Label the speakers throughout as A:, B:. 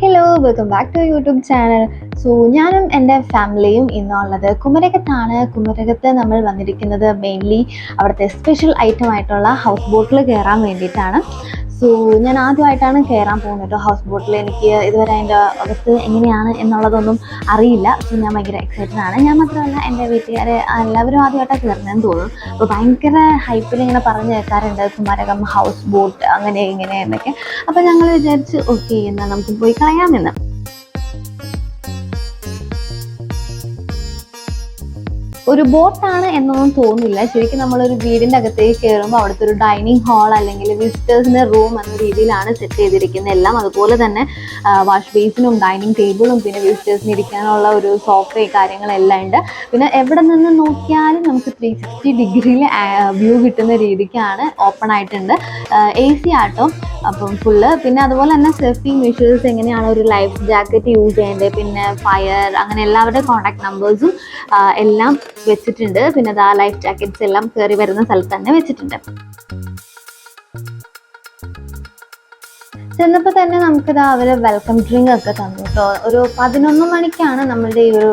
A: Hello welcome back to YouTube channel so ഞാനും എന്റെ ഫാമിലിയും ഇന്നുള്ളത് കുമരകത്താണ്. കുമരകത്ത് നമ്മൾ വന്നിരിക്കുന്നത് മെയിൻലി അവിടുത്തെ സ്പെഷ്യൽ ഐറ്റം ആയിട്ടുള്ള ഹൗസ് ബോട്ടിൽ കയറാൻ വേണ്ടിയിട്ടാണ്. സോ ഞാൻ ആദ്യമായിട്ടാണ് കയറാൻ പോകുന്നത് കേട്ടോ ഹൗസ് ബോട്ടിൽ എനിക്ക് ഇതുവരെ അതിന്റെ അകത്ത് എങ്ങനെയാണ് എന്നുള്ളതൊന്നും അറിയില്ല. സോ ഞാൻ ഭയങ്കര എക്സൈറ്റഡ് ആണ്. ഞാൻ മാത്രമല്ല എന്റെ വീട്ടുകാരെ എല്ലാവരും ആദ്യമായിട്ടാണ് കയറുന്നതെന്ന് തോന്നുന്നു. അപ്പോൾ ഭയങ്കര ഹൈപ്പിൽ ഇങ്ങനെ പറഞ്ഞു കേൾക്കാറുണ്ട് കുമാരകം ഹൗസ് ബോട്ട് അങ്ങനെ ഇങ്ങനെ എന്നൊക്കെ. അപ്പോൾ ഞങ്ങൾ വിചാരിച്ച് ഓക്കെ എന്നാൽ നമുക്ക് പോയി കളയാമെന്ന്. ഒരു ബോട്ടാണ് എന്നൊന്നും തോന്നില്ല ശരിക്കും നമ്മളൊരു വീടിന്റെ അകത്തേക്ക് കയറുമ്പോൾ അവിടുത്തെ ഒരു ഡൈനിങ് ഹാൾ അല്ലെങ്കിൽ വിസിറ്റേഴ്സിന്റെ റൂം എന്ന രീതിയിലാണ് സെറ്റ് ചെയ്തിരിക്കുന്നത്. എല്ലാം അതുപോലെ തന്നെ വാഷ് ബേസിനും ഡൈനിങ് ടേബിളും പിന്നെ വിസിറ്റേഴ്സിന് ഇരിക്കാനുള്ള ഒരു സോഫയും കാര്യങ്ങളെല്ലാം ഉണ്ട്. പിന്നെ എവിടെ നിന്ന് നോക്കിയാലും നമുക്ക് ത്രീ സിക്സ്റ്റി ഡിഗ്രിയിൽ വ്യൂ കിട്ടുന്ന രീതിക്കാണ് ഓപ്പൺ ആയിട്ടുണ്ട്. എ സി ആട്ടോ അപ്പം ഫുള്ള് പിന്നെ അതുപോലെ തന്നെ സേഫ്റ്റി മെഷേഴ്സ് എങ്ങനെയാണ് ഒരു ലൈഫ് ജാക്കറ്റ് യൂസ് ചെയ്യേണ്ടത്? പിന്നെ ഫയർ അങ്ങനെ എല്ലാവരുടെ കോൺടാക്ട് നമ്പേഴ്സും എല്ലാം വെച്ചിട്ടുണ്ട്. പിന്നെ ആ ലൈഫ് ജാക്കറ്റ്സ് എല്ലാം കയറി വരുന്ന സ്ഥലത്ത് തന്നെ വെച്ചിട്ടുണ്ട്. ചെന്നപ്പോൾ തന്നെ നമുക്കിത് അവർ വെൽക്കം ഡ്രിങ്ക് ഒക്കെ തന്നു കേട്ടോ. ഒരു പതിനൊന്ന് മണിക്കാണ് നമ്മളുടെ ഈ ഒരു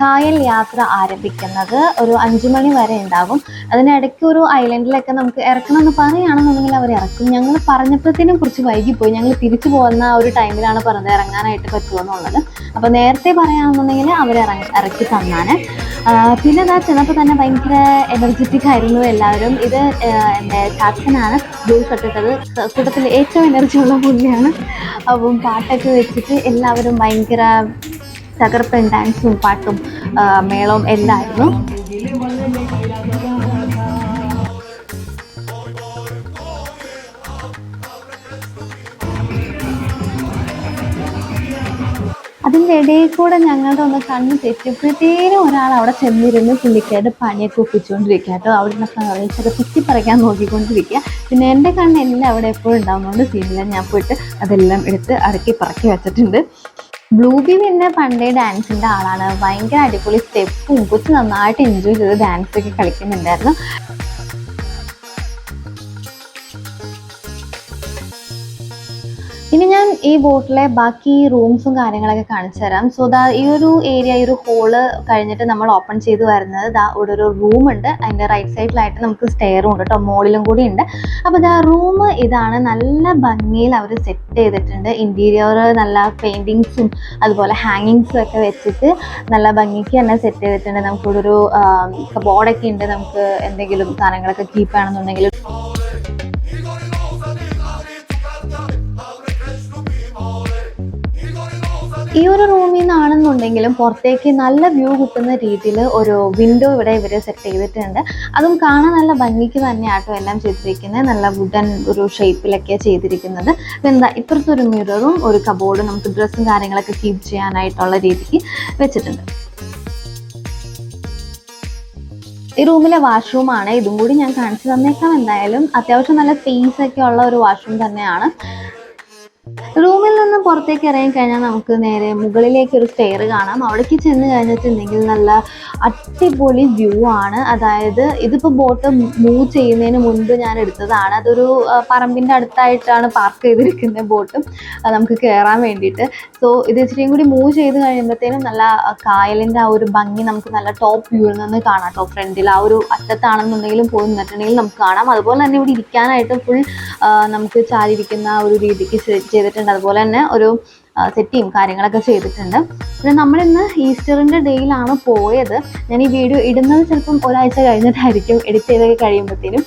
A: കായൽ യാത്ര ആരംഭിക്കുന്നത് ഒരു അഞ്ചു മണി വരെ ഉണ്ടാവും. അതിനിടയ്ക്ക് ഒരു ഐലൻഡിലൊക്കെ നമുക്ക് ഇറക്കണം എന്ന് പറയുകയാണെന്നുണ്ടെങ്കിൽ അവർ ഇറക്കും. ഞങ്ങൾ പറഞ്ഞപ്പോഴത്തേനും കുറച്ച് വൈകിപ്പോയി. ഞങ്ങൾ തിരിച്ചു പോകുന്ന ഒരു ടൈമിലാണ് പറഞ്ഞത് ഇറങ്ങാനായിട്ട് പറ്റുമോ എന്നുള്ളത്. അപ്പോൾ നേരത്തെ പറയുകയാണെന്നുണ്ടെങ്കിൽ അവർ ഇറങ്ങി ഇറക്കി തന്നാണ്. പിന്നെ അതാ ചെന്നപ്പോൾ തന്നെ ഭയങ്കര എനർജറ്റിക് ആയിരുന്നു എല്ലാവരും. ഇത് എന്റെ ചാച്ചനാണ് ജോലി ഷർട്ടിട്ടത് കൂട്ടത്തിൽ ഏറ്റവും എനർജി ഉള്ള പുള്ളിയാണ്. അപ്പം പാട്ടൊക്കെ വെച്ചിട്ട് എല്ലാവരും ഭയങ്കര തകർപ്പൻ ഡാൻസും പാട്ടും മേളവും എല്ലായിരുന്നു. അതിന്റെ ഇടയിൽ കൂടെ ഞങ്ങളുടെ ഒന്ന് കണ്ണ് തെറ്റിയപ്പോഴത്തേനും ഒരാൾ അവിടെ ചെന്നിരുന്ന് പുള്ളിക്കായിട്ട് പണിയൊക്കെ ഒപ്പിച്ചുകൊണ്ടിരിക്കുക കേട്ടോ. അവിടെ നിന്നൊക്കെ കുത്തി പറയാൻ നോക്കിക്കൊണ്ടിരിക്കുക. പിന്നെ എന്റെ കണ്ണ് എല്ലാം അവിടെ എപ്പോഴും ഉണ്ടാകുന്നതുകൊണ്ട് സീനില്ല ഞാൻ പോയിട്ട് അതെല്ലാം എടുത്ത് അടക്കി പറക്കി വെച്ചിട്ടുണ്ട്. ബ്ലൂബി പിന്നെ പണ്ടേ ഡാൻസിന്റെ ആളാണ്. ഭയങ്കര അടിപൊളി സ്റ്റെപ്പും കുറച്ച് നന്നായിട്ട് എൻജോയ് ചെയ്ത് ഡാൻസ് ഒക്കെ കളിക്കുന്നുണ്ടായിരുന്നു. ഈ ബോട്ടിലെ ബാക്കി റൂംസും കാര്യങ്ങളൊക്കെ കാണിച്ചു തരാം. സോ ദാ ഈ ഒരു ഏരിയ ഈ ഒരു ഹോൾ കഴിഞ്ഞിട്ട് നമ്മൾ ഓപ്പൺ ചെയ്തു വരുന്നത് ദാ ഇവിടെ ഒരു റൂം ഉണ്ട്. അതിന്റെ റൈറ്റ് സൈഡിലായിട്ട് നമുക്ക് സ്റ്റെയറും ഉണ്ട് കേട്ടോ മോളിലും കൂടി ഉണ്ട്. അപ്പോൾ ദാ റൂം ഇതാണ് നല്ല ഭംഗിയിൽ അവർ സെറ്റ് ചെയ്തിട്ടുണ്ട്. ഇന്റീരിയർ നല്ല പെയിന്റിങ്സും അതുപോലെ ഹാങ്ങിങ്സും ഒക്കെ വെച്ചിട്ട് നല്ല ഭംഗിക്ക് തന്നെ സെറ്റ് ചെയ്തിട്ടുണ്ട്. നമുക്കിവിടെ ഒരു ബോർഡൊക്കെ ഉണ്ട്. നമുക്ക് എന്തെങ്കിലും സാധനങ്ങളൊക്കെ കീപ്പ് ചെയ്യണമെന്നുണ്ടെങ്കിൽ ഈ ഒരു റൂമിൽ നിന്നാണെന്നുണ്ടെങ്കിലും പുറത്തേക്ക് നല്ല വ്യൂ കിട്ടുന്ന രീതിയിൽ ഒരു വിൻഡോ ഇവിടെ ഇവർ സെറ്റ് ചെയ്തിട്ടുണ്ട്. അതും കാണാൻ നല്ല ഭംഗിക്ക് തന്നെയാട്ടോ എല്ലാം ചെയ്തിരിക്കുന്നത് നല്ല വുഡൻ ഒരു ഷേപ്പിലൊക്കെ ചെയ്തിരിക്കുന്നത്. എന്താ ഇപ്പുറത്തെ ഒരു മിററും ഒരു കബോർഡും നമുക്ക് ഡ്രസ്സും കാര്യങ്ങളൊക്കെ കീപ്പ് ചെയ്യാനായിട്ടുള്ള രീതിക്ക് വെച്ചിട്ടുണ്ട്. ഈ റൂമിലെ വാഷ്റൂമാണ് ഇതും കൂടി ഞാൻ കാണിച്ചു തന്നേക്കാം. എന്തായാലും അത്യാവശ്യം നല്ല സ്പേസ് ഒക്കെ ഉള്ള ഒരു വാഷ്റൂം തന്നെയാണ്. പുറത്തേക്ക് ഇറങ്ങി കഴിഞ്ഞാൽ നമുക്ക് നേരെ മുകളിലേക്ക് ഒരു സ്റ്റെയർ കാണാം. അവിടേക്ക് ചെന്ന് കഴിഞ്ഞിട്ടുണ്ടെങ്കിൽ നല്ല അടിപൊളി വ്യൂ ആണ്. അതായത് ഇതിപ്പോൾ ബോട്ട് മൂവ് ചെയ്യുന്നതിന് മുൻപ് ഞാൻ എടുത്തതാണ്. അതൊരു പറമ്പിന്റെ അടുത്തായിട്ടാണ് പാർക്ക് ചെയ്തിരിക്കുന്ന ബോട്ട് നമുക്ക് കയറാൻ വേണ്ടിയിട്ട്. സോ ഇത് ഇച്ചിരിയും കൂടി മൂവ് ചെയ്ത് കഴിയുമ്പോഴത്തേനും നല്ല കായലിന്റെ ആ ഒരു ഭംഗി നമുക്ക് നല്ല ടോപ്പ് വ്യൂവിൽ നിന്ന് കാണാം കേട്ടോ. ഫ്രണ്ടിൽ ആ ഒരു അറ്റത്താണെന്നുണ്ടെങ്കിലും പോയി നിന്നിട്ടുണ്ടെങ്കിൽ നമുക്ക് കാണാം. അതുപോലെ തന്നെ ഇവിടെ ഇരിക്കാനായിട്ട് ഫുൾ നമുക്ക് ചാരിയിരിക്കുന്ന ഒരു രീതിക്ക് ചെയ്തിട്ടുണ്ട്. അതുപോലെ തന്നെ ഒരു സെറ്റിയും കാര്യങ്ങളൊക്കെ ചെയ്തിട്ടുണ്ട്. പിന്നെ നമ്മളിന്ന് ഈസ്റ്ററിന്റെ ഡേയിലാണ് പോയത്. ഞാൻ ഈ വീഡിയോ ഇടുന്നത് ചിലപ്പം ഒരാഴ്ച കഴിഞ്ഞിട്ടായിരിക്കും എഡിറ്റ് ചെയ്തൊക്കെ കഴിയുമ്പോഴത്തേനും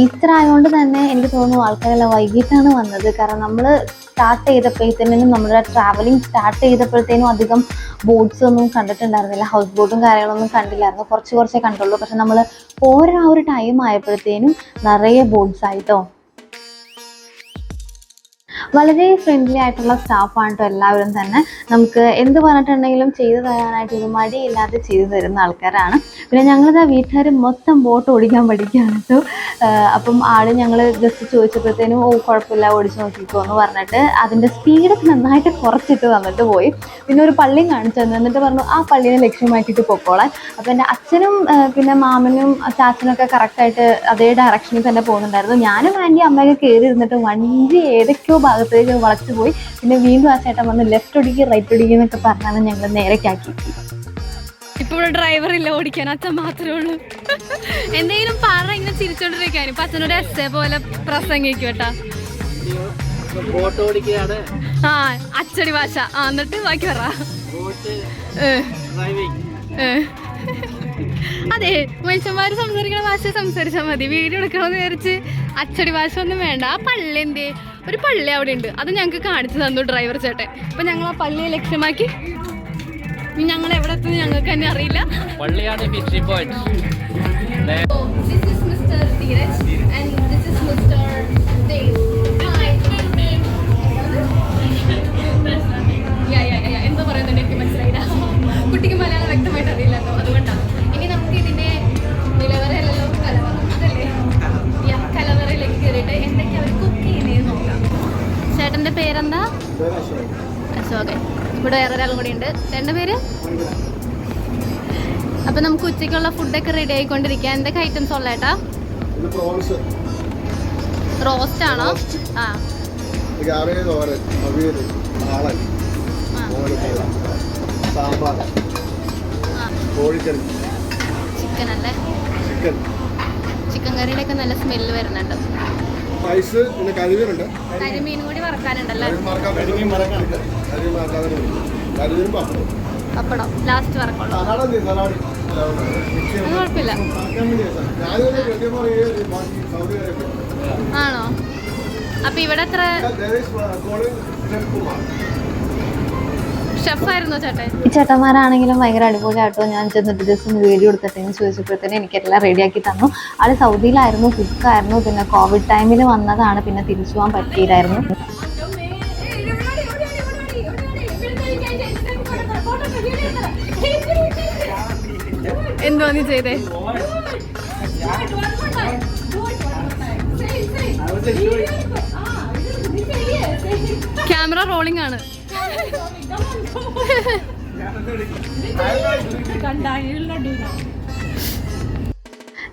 A: ഈസ്റ്റർ ആയതുകൊണ്ട് തന്നെ എനിക്ക് തോന്നുന്നു ആൾക്കാരെല്ലാം വൈകിട്ടാണ് വന്നത്. കാരണം നമ്മൾ സ്റ്റാർട്ട് ചെയ്തപ്പോഴത്തേനും നമ്മുടെ ട്രാവലിംഗ് സ്റ്റാർട്ട് ചെയ്തപ്പോഴത്തേനും അധികം ബോട്ട്സ് ഒന്നും കണ്ടിട്ടുണ്ടായിരുന്നില്ല. ഹൗസ് ബോട്ടും കാര്യങ്ങളൊന്നും കണ്ടില്ലായിരുന്നു. കുറച്ച് കുറച്ചേ കണ്ടുള്ളൂ. പക്ഷെ നമ്മൾ ഓരോ ഒരു ടൈം ആയപ്പോഴത്തേനും നിറയെ ബോട്ട്സ് ആയിട്ടോ വളരെ ഫ്രണ്ട്ലി ആയിട്ടുള്ള സ്റ്റാഫാണ് കേട്ടോ എല്ലാവരും തന്നെ. നമുക്ക് എന്ത് പറഞ്ഞിട്ടുണ്ടെങ്കിലും ചെയ്തു തരാനായിട്ട് ഒരു മടിയില്ലാതെ ചെയ്തു തരുന്ന ആൾക്കാരാണ്. പിന്നെ ഞങ്ങളിതാ വീട്ടുകാർ മൊത്തം ബോട്ട് ഓടിക്കാൻ പഠിക്കുകയാണ് കേട്ടോ അപ്പം ആൾ ഞങ്ങൾ ജസ്റ്റ് ചോദിച്ചപ്പോഴത്തേനും ഓ കുഴപ്പമില്ല ഓടിച്ച് നോക്കിക്കോ എന്ന് പറഞ്ഞിട്ട് അതിന്റെ സ്പീഡ് നന്നായിട്ട് കുറച്ചിട്ട് തന്നിട്ട് പോയി. പിന്നെ ഒരു പള്ളി കാണിച്ചു തന്നു. എന്നിട്ട് പറഞ്ഞു ആ പള്ളീനെ ലക്ഷ്യമാക്കിയിട്ട് പൊക്കോളാൻ. അപ്പോൾ എന്റെ അച്ഛനും പിന്നെ മാമനും ചാച്ചനൊക്കെ കറക്റ്റായിട്ട് അതേ ഡയറക്ഷനിൽ തന്നെ പോകുന്നുണ്ടായിരുന്നു. ഞാനും ആന്റി അമ്മയൊക്കെ കയറി ഇരുന്നിട്ട് വണ്ടി ഏതൊക്കെയോ ഭാഗത്തേക്ക് വളച്ചു പോയി. പിന്നെ വീണ്ടും ആ ചേട്ടൻ വന്ന് ലെഫ്റ്റ് ഒടിക്കുക റൈറ്റ് ഒടിക്കുക എന്നൊക്കെ പറഞ്ഞാണ് ഞങ്ങൾ നേരക്കാക്കി.
B: ഇപ്പോൾ ഡ്രൈവർ ഇല്ല ഓടിക്കാൻ അച്ഛൻ മാത്രമേ ഉള്ളൂ. എന്തെങ്കിലും പറ ഇങ്ങനെ ചിരിച്ചോണ്ടിരിക്കാൻ. ഇപ്പൊ അച്ഛനോട് എസ് പോലെ പ്രസംഗിക്കും കേട്ടാ. ആ അച്ചടി ഭാഷ. ആ എന്നിട്ട് ബാക്കി പറ. അതെ മനുഷ്യന്മാര് സംസാരിക്കണ ഭാഷ സംസാരിച്ചാൽ മതി. വീഡിയോ എടുക്കണമെന്ന് വിചാരിച്ച് അച്ചടി ഭാഷ ഒന്നും വേണ്ട. ആ പള്ളി എന്തേ? ഒരു പള്ളി അവിടെ ഉണ്ട് അത് ഞങ്ങൾക്ക് കാണിച്ചു തന്നു ഡ്രൈവർ ചേട്ടൻ. അപ്പൊ ഞങ്ങൾ ആ പള്ളിയെ ലക്ഷ്യമാക്കി. ഞങ്ങൾ എവിടെ എത്തുന്നു ഞങ്ങൾക്ക് തന്നെ അറിയില്ല.
C: പള്ളിയാണ് ഫിഷി പോയിന്റ്.
B: എന്താ പറയുന്നത്? എനിക്ക് മനസ്സിലായില്ല. കുട്ടിക്ക് മലയാളം വ്യക്തമായിട്ട് അറിയില്ലല്ലോ അതുകൊണ്ടാണ് അശോകൻ ഇവിടെ വേറെ ഒരാളും കൂടി ഉണ്ട്. രണ്ട് പേര്? അപ്പൊ നമുക്ക് ഉച്ചയ്ക്കുള്ള ഫുഡൊക്കെ റെഡി ആയിക്കൊണ്ടിരിക്കുക എന്തൊക്കെ ഐറ്റംസ് ഉള്ള ഏട്ടാ റോസ്റ്റ് ആണോ? ആ. ചിക്കൻ അല്ലേ?
D: ചിക്കൻ
B: ചിക്കൻ കറിയുടെ ഒക്കെ നല്ല സ്മെല്ല് വരുന്നുണ്ട്.
D: റൈസ് പിന്നെ കരിമീനുണ്ട്.
B: കരിമീൻ കൂടി വറക്കാനുണ്ടല്ലേ?
D: കരിമീൻ കരിമീൻ പപ്പടം
B: പപ്പടം. ലാസ്റ്റ് വറക്കുള്ളൂ.
D: സലാഡ് എന്ത് സലാഡ്.
B: അത് കുഴപ്പമില്ല. ആണോ? അപ്പൊ ഇവിടെ എത്ര?
A: ചേട്ടന്മാരാണെങ്കിലും ഭയങ്കര അടിപൊളിയായിട്ടോ ഞാൻ ചെന്നിട്ട് ജസ്റ്റ് ഒന്ന് വീഡിയോ എടുത്തിട്ടെന്ന് ചോദിച്ചപ്പോഴത്തേനും എനിക്കെല്ലാം റെഡിയാക്കി തന്നു. ആൾ സൗദിയിലായിരുന്നു കുക്കായിരുന്നു പിന്നെ കോവിഡ് ടൈമിൽ വന്നതാണ്. പിന്നെ തിരിച്ചു പോകാൻ പറ്റിയില്ലായിരുന്നു.
B: എന്തുവാ നീ ചെയ്തേ? ക്യാമറ റോളിംഗ് ആണ്.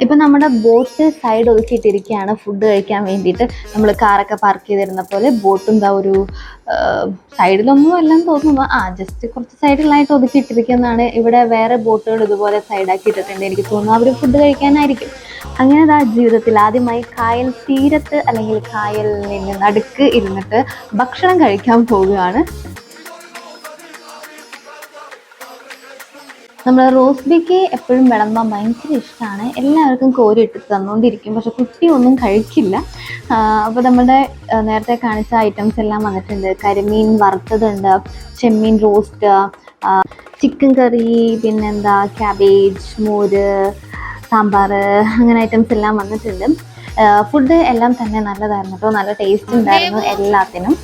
A: ഇപ്പം നമ്മുടെ ബോട്ട് സൈഡ് ഒതുക്കിയിട്ടിരിക്കുകയാണ് ഫുഡ് കഴിക്കാൻ വേണ്ടിയിട്ട്. നമ്മൾ കാറൊക്കെ പാർക്ക് ചെയ്തിരുന്ന പോലെ ബോട്ടും എന്താ ഒരു സൈഡിലൊന്നും അല്ലെന്ന് തോന്നുന്നു. ആ ജസ്റ്റ് കുറച്ച് സൈഡിലായിട്ട് ഒതുക്കിയിട്ടിരിക്കുന്നതാണ്. ഇവിടെ വേറെ ബോട്ടുകൾ ഇതുപോലെ സൈഡാക്കി ഇട്ടിട്ടുണ്ട് എനിക്ക് തോന്നുന്നു അവർ ഫുഡ് കഴിക്കാനായിരിക്കും. അങ്ങനെ ആ ജീവിതത്തിൽ ആദ്യമായി കായൽ തീരത്ത് അല്ലെങ്കിൽ കായലിന് നടുക്ക് ഇരുന്നിട്ട് ഭക്ഷണം കഴിക്കാൻ പോവുകയാണ്. നമ്മൾ റോസ് ബിക്ക് എപ്പോഴും വിളമ്പാൻ ഭയങ്കര ഇഷ്ടമാണ് എല്ലാവർക്കും കോരി ഇട്ട് തന്നുകൊണ്ടിരിക്കും പക്ഷെ കുട്ടി ഒന്നും കഴിക്കില്ല. അപ്പോൾ നമ്മുടെ നേരത്തെ കാണിച്ച ഐറ്റംസ് എല്ലാം വന്നിട്ടുണ്ട്. കരിമീൻ വറുത്തതുണ്ട് ചെമ്മീൻ റോസ്റ്റ് ചിക്കൻ കറി പിന്നെന്താ ക്യാബേജ് മോര് സാമ്പാർ അങ്ങനെ ഐറ്റംസ് എല്ലാം വന്നിട്ടുണ്ട്. ഫുഡ് എല്ലാം തന്നെ നല്ലതായിരുന്നു കേട്ടോ നല്ല ടേസ്റ്റ് ഉണ്ടായിരുന്നു എല്ലാത്തിനും.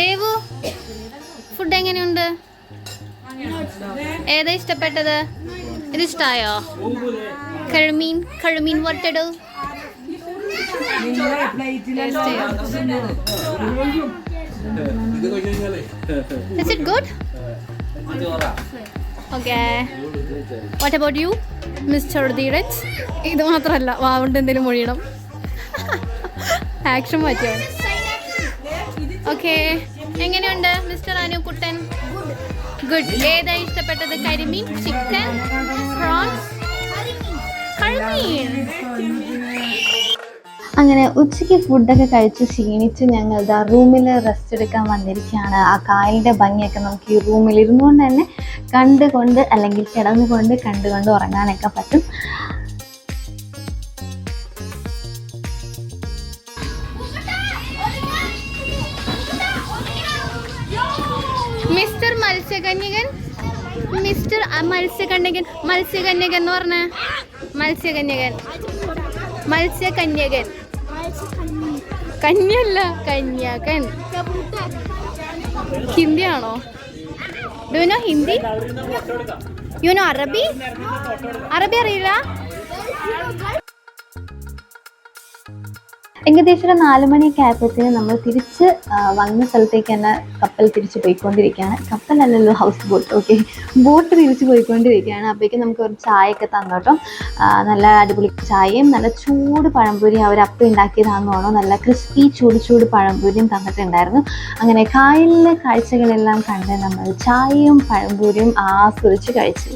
B: ദേവു ഫുഡ് എങ്ങനെയുണ്ട്? ഏതാ ഇഷ്ടപ്പെട്ടത് ഇത് ഇഷ്ടായോ കഴുമീൻ കഴുമീൻ ചെയ്യോ? Is it good? Okay. What about you, Mr. Dheeraj? ഇത് മാത്രമല്ല വാവുണ്ട് എന്തെങ്കിലും മൊഴിയണം ആക്ഷൻ മാറ്റിയോ ഓക്കെ എങ്ങനെയുണ്ട് മിസ്റ്റർ അനു കുട്ടൻ ഗുഡ് ഏതാ ഇഷ്ടപ്പെട്ടത്? കരിമീൻ ചിക്കൻ പ്രോൺസ് കരിമീൻ.
A: അങ്ങനെ ഉച്ചയ്ക്ക് ഫുഡൊക്കെ കഴിച്ച് ക്ഷീണിച്ച് ഞങ്ങൾ ഇതാ റൂമിൽ റെസ്റ്റ് എടുക്കാൻ വന്നിരിക്കുകയാണ്. ആ കായലിന്റെ ഭംഗിയൊക്കെ നമുക്ക് ഈ റൂമിൽ ഇരുന്നുകൊണ്ട് തന്നെ കണ്ടുകൊണ്ട് അല്ലെങ്കിൽ കിടന്നുകൊണ്ട് കണ്ടുകൊണ്ട് ഉറങ്ങാനൊക്കെ പറ്റും.
B: മത്സ്യകന്യകൻ? മിസ്റ്റർ മത്സ്യകന്യകൻ. മത്സ്യകന്യകൻ എന്ന് പറഞ്ഞ? മത്സ്യകന്യകൻ. മത്സ്യകന്യകൻ. കന്യല്ല കന്യകൻ. ആണോ ഡുനോ ഹിന്ദി? യുനോ അറബി? അറബി അറിയില്ല?
A: ഏകദേശം ഒരു നാല് മണിയൊക്കെ ആയപ്പോഴത്തേന് നമ്മൾ തിരിച്ച് വന്ന സ്ഥലത്തേക്ക് തന്നെ കപ്പൽ തിരിച്ച് പോയിക്കൊണ്ടിരിക്കുകയാണ്. കപ്പലല്ലല്ലോ ഹൗസ് ബോട്ട് ഓക്കെ ബോട്ട് തിരിച്ച് പോയിക്കൊണ്ടിരിക്കുകയാണ്. അപ്പോഴേക്കും നമുക്ക് ഒരു ചായയൊക്കെ തന്നു കേട്ടോ. നല്ല അടിപൊളി ചായയും നല്ല ചൂട് പഴംപൊരി അവർ അപ്പം ഉണ്ടാക്കിയതാണെന്ന് തോന്നുന്നു. നല്ല ക്രിസ്പി ചൂട് ചൂട് പഴംപൊരിയും തന്നിട്ടുണ്ടായിരുന്നു. അങ്ങനെ കായലിലെ കാഴ്ചകളെല്ലാം കണ്ട് നമ്മൾ ചായയും പഴംപൊരിയും ആസ്വദിച്ച് കഴിച്ചു.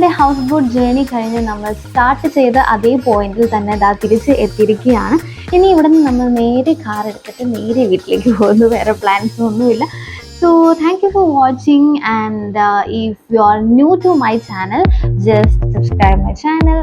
A: നമ്മുടെ ഹൗസ് ബോട്ട് ജേണി കഴിഞ്ഞ് നമ്മൾ സ്റ്റാർട്ട് ചെയ്ത അതേ പോയിന്റിൽ തന്നെ ദാ തിരിച്ച് എത്തിയിരിക്കുകയാണ്. ഇനി ഇവിടെ നിന്ന് നമ്മൾ നേരെ കാർ എടുത്തിട്ട് നേരെ വീട്ടിലേക്ക് പോകുന്നു. വേറെ പ്ലാൻസ് ഒന്നുമില്ല. So thank you for watching and if you are new to my channel just subscribe my channel